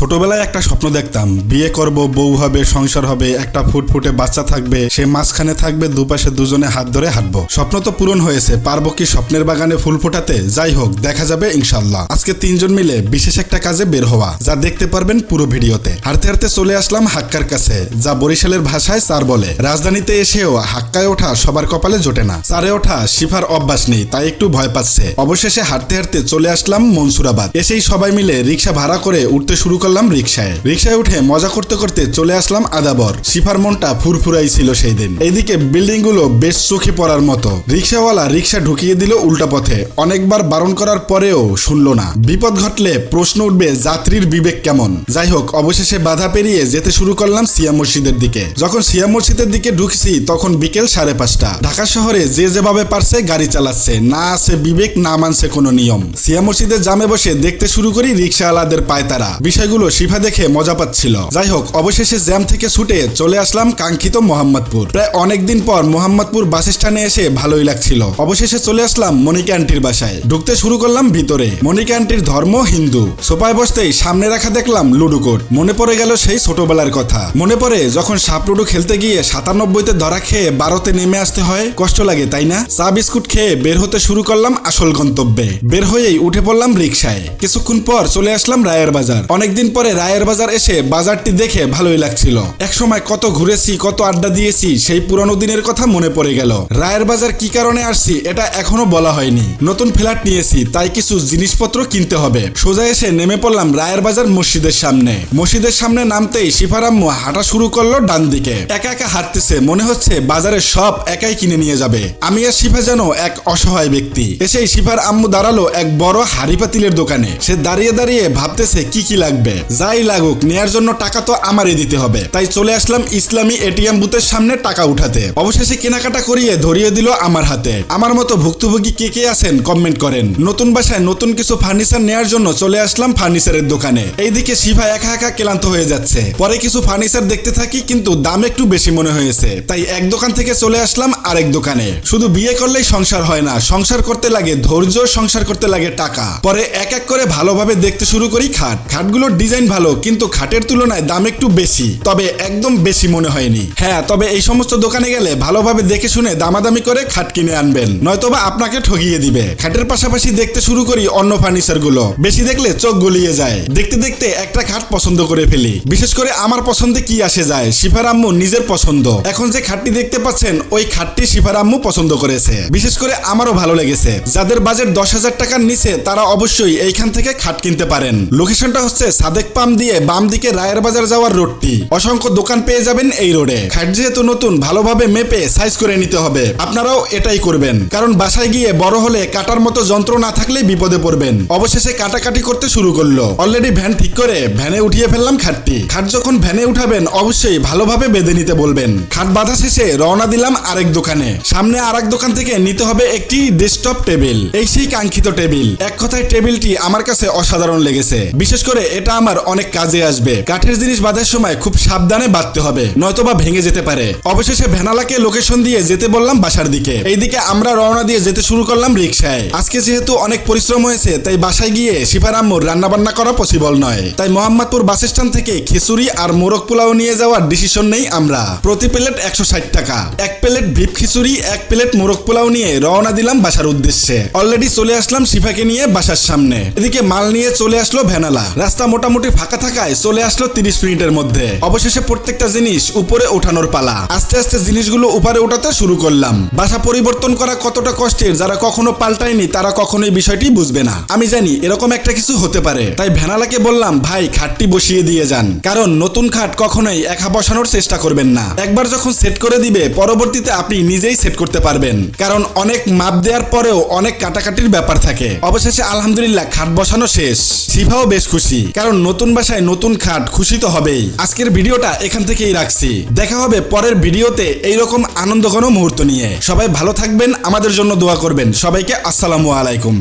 ছোটবেলায় একটা স্বপ্ন দেখতাম, বিয়ে করব, বউ হবে, সংসার হবে, একটা ফুটফুটে বাচ্চা থাকবে, সে মাঝখানে থাকবে, দুপাশে দুজনে হাত ধরে হাঁটবো। স্বপ্ন তো পূরণ হয়েছে, পারব কি স্বপ্নের বাগানে ফুল ফোটাতে? যাই হোক, দেখা যাবে ইনশাল্লাহ আজকে তিনজন মিলে বিশেষ একটা কাজে বের হওয়া, যা দেখতে পারবেন পুরো ভিডিওতে। হাঁটতে হাঁটতে চলে আসলাম হাক্কার কাছে, যা বরিশালের ভাষায় স্যার বলে। রাজধানীতে এসেও হাক্কায় ওঠা সবার কপালে জোটে না। স্যারে ওঠা শিফার অভ্যাস নেই, তাই একটু ভয় পাচ্ছে। অবশেষে হাঁটতে হাঁটতে চলে আসলাম মনসুরাবাদ। এসেই সবাই মিলে রিক্সা ভাড়া করে উঠতে শুরু করলাম রিক্সায় রিক্সায় উঠে মজা করতে করতে চলে আসলাম আদাবর। শিফার মনটা ফুরফুরাই ছিল সেই দিন এইদিকে বিল্ডিংগুলো বেশ চোখে পড়ার মতো। রিক্সাওয়ালা রিক্সা ঢুকিয়ে দিল উল্টা পথে। অনেকবার বারণ করার পরেও শুনলো না। বিপদ ঘটলে প্রশ্ন উঠবে, যাত্রীর বিবেক কেমন? যাই হোক, অবশেষে বাধা পেরিয়ে যেতে শুরু করলাম সিয়া মসজিদের দিকে। যখন সিয়া মসজিদের দিকে ঢুকছি, তখন বিকেল সাড়ে পাঁচটা। ঢাকা শহরে যে যেভাবে পারছে গাড়ি চালাচ্ছে। না আছে বিবেক, না মানছে কোনো নিয়ম। সিয়া মসজিদের জামে বসে দেখতে শুরু করি রিক্সাওয়ালাদের পায়তারা। বিষয়গুলো শিফা দেখে মজা পাচ্ছিল। যাই হোক অবশেষে জ্যাম থেকে ছুটে চলে আসলাম কাঙ্ক্ষিত মোহাম্মদপুর। প্রায় অনেকদিন পর মোহাম্মদপুর বাস স্ট্যান্ডে এসে ভালোই লাগছিল। অবশেষে চলে আসলাম মনিকা আন্টির বাসায়। ঢুকতে শুরু করলাম ভিতরে। মনিকা আন্টির ধর্ম হিন্দু। সোফায় বসতেই সামনে রাখা দেখলাম লুডু কোড মনে পড়ে গেল সেই ছোটবেলার কথা। মনে পড়ে যখন সাপ লুডু খেলতে গিয়ে সাতানব্বইতে ধরা খেয়ে বারোতে নেমে আসতে হয়, কষ্ট লাগে, তাই না? চা বিস্কুট খেয়ে বের হতে শুরু করলাম আসল গন্তব্যে। বের হয়েই উঠে পড়লাম রিক্সায় কিছুক্ষণ পর চলে আসলাম রায়ের বাজার। অনেকদিন পরে রায়ের বাজার এসে বাজারটি দেখে ভালোই লাগছিল। একসময় কত ঘুরেছি, কত আড্ডা দিয়েছি, সেই পুরনো দিনের কথা মনে পড়ে গেল। রায়ের বাজার কি কারণে আসছি, এটা এখনও বলা হয়নি। নতুন ফ্ল্যাট নিয়েছি, তাই কিছু জিনিসপত্র কিনতে হবে। সোজা এসে নেমে পড়লাম রায়ের বাজার মসজিদের সামনে। মসজিদের সামনে নামতেই শিফারাম্মু হাঁটা শুরু করল ডান দিকে। একা একা হাঁটতেছে, মনে হচ্ছে বাজারে সব একাই কিনে নিয়ে যাবে। আমি আর শিফা যেন এক অসহায় ব্যক্তি। এসেই শিফার আম্মু দাঁড়াল এক বড় হাড়ি পাতিলের দোকানে। সে দাঁড়িয়ে দাঁড়িয়ে ভাবতেছে, কি কি লাগবে? যাই লাগুক, নেয়ার জন্য টাকা তো আমারই দিতে হবে। তাই চলে আসলাম ইসলামী এটিএম বুথের সামনে টাকা উঠাতে। অবশেষে কেনাকাটা করিয়ে ধরিয়ে দিল আমার হাতে। আমার মতো ভুক্তভোগী কে কে আছেন কমেন্ট করেন। নতুন বাসায় নতুন কিছু ফার্নিচার নেয়ার জন্য চলে আসলাম ফার্নিচারের দোকানে। এইদিকে শিফা একা একা ক্লান্ত হয়ে যাচ্ছে। পরে কিছু ফার্নিচার দেখতে থাকি, কিন্তু দাম একটু বেশি মনে হয়েছে। তাই এক দোকান থেকে চলে আসলাম আরেক দোকানে। শুধু বিয়ে করলেই সংসার হয় না, সংসার করতে লাগে ধৈর্য, সংসার করতে লাগে টাকা। পরে এক এক করে ভালোভাবে দেখতে শুরু করি খাট। খাটগুলোর ডিজাইন ভালো, কিন্তু খাটের তুলনায় দাম একটু বেশি, তবে একদম বেশি মনে হয়নি। হ্যাঁ তবে এই সমস্ত দোকানে গেলে ভালোভাবে দেখে শুনে দামাদামি করে খাট কিনে আনবেন, নয়তোবা আপনাকে ঠগিয়ে দিবে। খাটের পাশাপাশি দেখতে শুরু করি অন্য ফার্নিচারগুলো বেশি দেখলে চোখ গলিয়ে যায়। দেখতে দেখতে একটা খাট পছন্দ করে ফেলি। বিশেষ করে আমার পছন্দে কি আসে যায়, শিফার আম্মু নিজের পছন্দ। এখন যে খাটটি দেখতে পাচ্ছেন, ওই খাটটি শিফার আম্মু পছন্দ করেছে। বিশেষ করে আমারও ভালো লেগেছে। যাদের বাজেট দশ হাজার টাকার নিচে, তারা অবশ্যই এইখান থেকে খাট কিনতে পারেন। লোকেশনটা হচ্ছে সাদেক পাম দিয়ে বাম দিকে রায়ের বাজার যাওয়ার রোডটি। অসংখ্য দোকান পেয়ে যাবেন এই রোডে। খাট যেহেতু নতুন, ভালোভাবে মেপে সাইজ করে নিতে হবে। আপনারাও এটাই করবেন। কারণ বাসায় গিয়ে বড় হলে কাটার মতো যন্ত্র না থাকলে বিপদে পড়বেন। অবশেষে কাটাকাটি করতে শুরু করল। অলরেডি ভ্যান ঠিক করে ভ্যানে উঠিয়ে ফেললাম খাটটি। খাট যখন ভ্যানে উঠাবেন, অবশ্যই ভালোভাবে বেঁধে নিতে বলবেন। খাট বাঁধা শেষে রওনা দিলাম আরেক দোকানে। সামনে আরেক দোকান থেকে নিতে হবে একটি ডেস্কটপ টেবিল এই সেই কাঙ্ক্ষিত টেবিল এক কথায় টেবিলটি আমার কাছে অসাধারণ লেগেছে। বিশেষ করে এটা আমার অনেক কাজে আসবে। কাঠের জিনিস বাঁধার সময় খুব সাবধানে বাঁধতে হবে, নয়তোবা ভেঙে যেতে পারে। অবশেষে ভ্যানালাকে লোকেশন দিয়ে যেতে বললাম বাসার দিকে। এইদিকে আমরা রওনা দিয়ে যেতে শুরু করলাম রিক্সায় আজকে যেহেতু অনেক পরিশ্রম হয়েছে, তাই বাসায় গিয়ে শিফার আম্মুর রান্না বান্না করা পসিবল নয়। তাই মোহাম্মদপুর বাস স্ট্যান্ড থেকে খিচুড়ি আর মোরগ পোলাও নিয়ে যাওয়ার ডিসিশন নেই আমরা। প্রতি প্লেট একশো ষাট টাকা। এক প্লেট ভিপ খিচুড়ি, এক প্লেট মোরগ পোলাও নিয়ে রওনা দিলাম বাসার উদ্দেশ্যে। অলরেডি চলে আসলাম শিফাকে নিয়ে বাসার সামনে। এদিকে মাল নিয়ে চলে আসলো ভ্যানালা রাস্তা মোটামুটি ফাঁকা থাকায় চলে আসলো তিরিশ মিনিটের মধ্যে। অবশেষে প্রত্যেকটা জিনিস উপরে ওঠানোর পালা। আস্তে আস্তে জিনিসগুলো উপরে ওঠাতে শুরু করলাম। বাসা পরিবর্তন করা কতটা কষ্টের যারা কখনো পাল্টায়নি, তারা কখনোই বিষয়টি বুঝবে না। আমি জানি এরকম একটা কিছু হতে পারে। তাই ভ্যানালাকে বললাম, ভাই, খাটটি বসিয়ে দিয়ে যান। কারণ নতুন খাট কখনোই একা বসানোর চেষ্টা করবেন না। একবার যখন সেট করে দিবে, পরবর্তীতে আপনি নিজেই সেট করতে পারবেন। কারণ অনেক মাপ দেওয়ার পরেও অনেক কাটাকাটির ব্যাপার থাকে। অবশেষে আলহামদুলিল্লাহ, খাট বসানো শেষ। শিফাও বেশ খুশি। কারণ নতুন বাসায় নতুন খাট, খুশি তো হবেই। আজকের ভিডিওটা এখান থেকেই রাখছি। দেখা হবে পরের ভিডিওতে এইরকম আনন্দঘন মুহূর্ত নিয়ে। সবাই ভালো থাকবেন, আমাদের জন্য দোয়া করবেন। সবাইকে আসসালামু আলাইকুম।